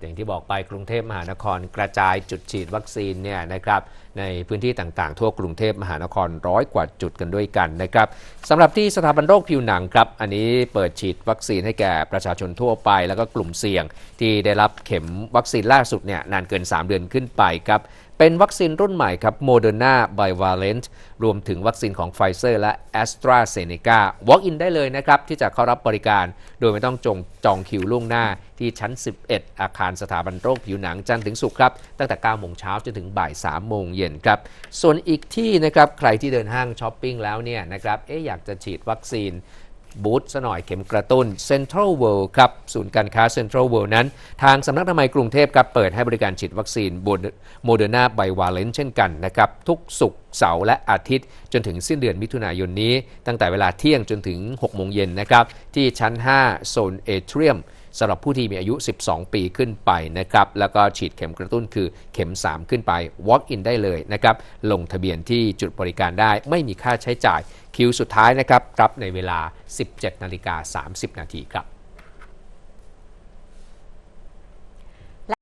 อย่างที่บอกไปกรุงเทพมหานครกระจายจุดฉีดวัคซีนเนี่ยนะครับในพื้นที่ต่างๆ ทั่วกรุงเทพมหานครร้อยกว่าจุดกันด้วยกันนะครับสำหรับที่สถาบันโรคผิวหนังครับ อันนี้เปิดฉีดวัคซีนให้แก่ประชาชนทั่วไป แล้วก็กลุ่มเสี่ยงที่ได้รับเข็มวัคซีนล่าสุดเนี่ยนานเกิน 3 เดือนขึ้นไปครับ เป็นวัคซีนรุ่นใหม่ครับ Moderna Bivalent รวมถึงวัคซีนของ Pfizer และ AstraZeneca Walk-in ได้เลยนะครับ ที่จะเข้ารับบริการ โดยไม่ต้องจงจองคิวล่วงหน้าที่ชั้น 11 อาคารสถาบันโรคผิวหนังจันทร์ถึงศุกร์ครับ ตั้งแต่ 9 โมงเช้าจนถึงบ่าย 3 โมงเย็นครับ ส่วนอีกที่นะครับ ใครที่เดินห้างช้อปปิ้งแล้วเนี่ยนะครับเอ๊ะอยากจะฉีดวัคซีน บูธซะหน่อยเข็มกระตุ้น Central World ครับศูนย์การค้า Central World นั้น ทางสำนักทำไมยกรุงเทพครับเปิดให้บริการฉีดวัคซีนโมเดอร์นาไบวาเลนเช่นกันนะครับ ทุกศุกร์เสาร์และอาทิตย์ จนถึงสิ้นเดือนมิถุนายนนี้ ตั้งแต่เวลาเที่ยงจนถึง 6 โมงเย็นนะครับ ที่ชั้น 5 โซนเอเทรียม สำหรับผู้ที่มีอายุ 12 ปีขึ้นไปนะครับ แล้วก็ฉีดเข็มกระตุ้นคือเข็ม 3 ขึ้นไป walk in ได้เลยนะครับ ลงทะเบียนที่จุดบริการได้ไม่มีค่าใช้จ่าย คิวสุดท้ายนะครับรับในเวลา 17 นาฬิกา 30 นาทีครับ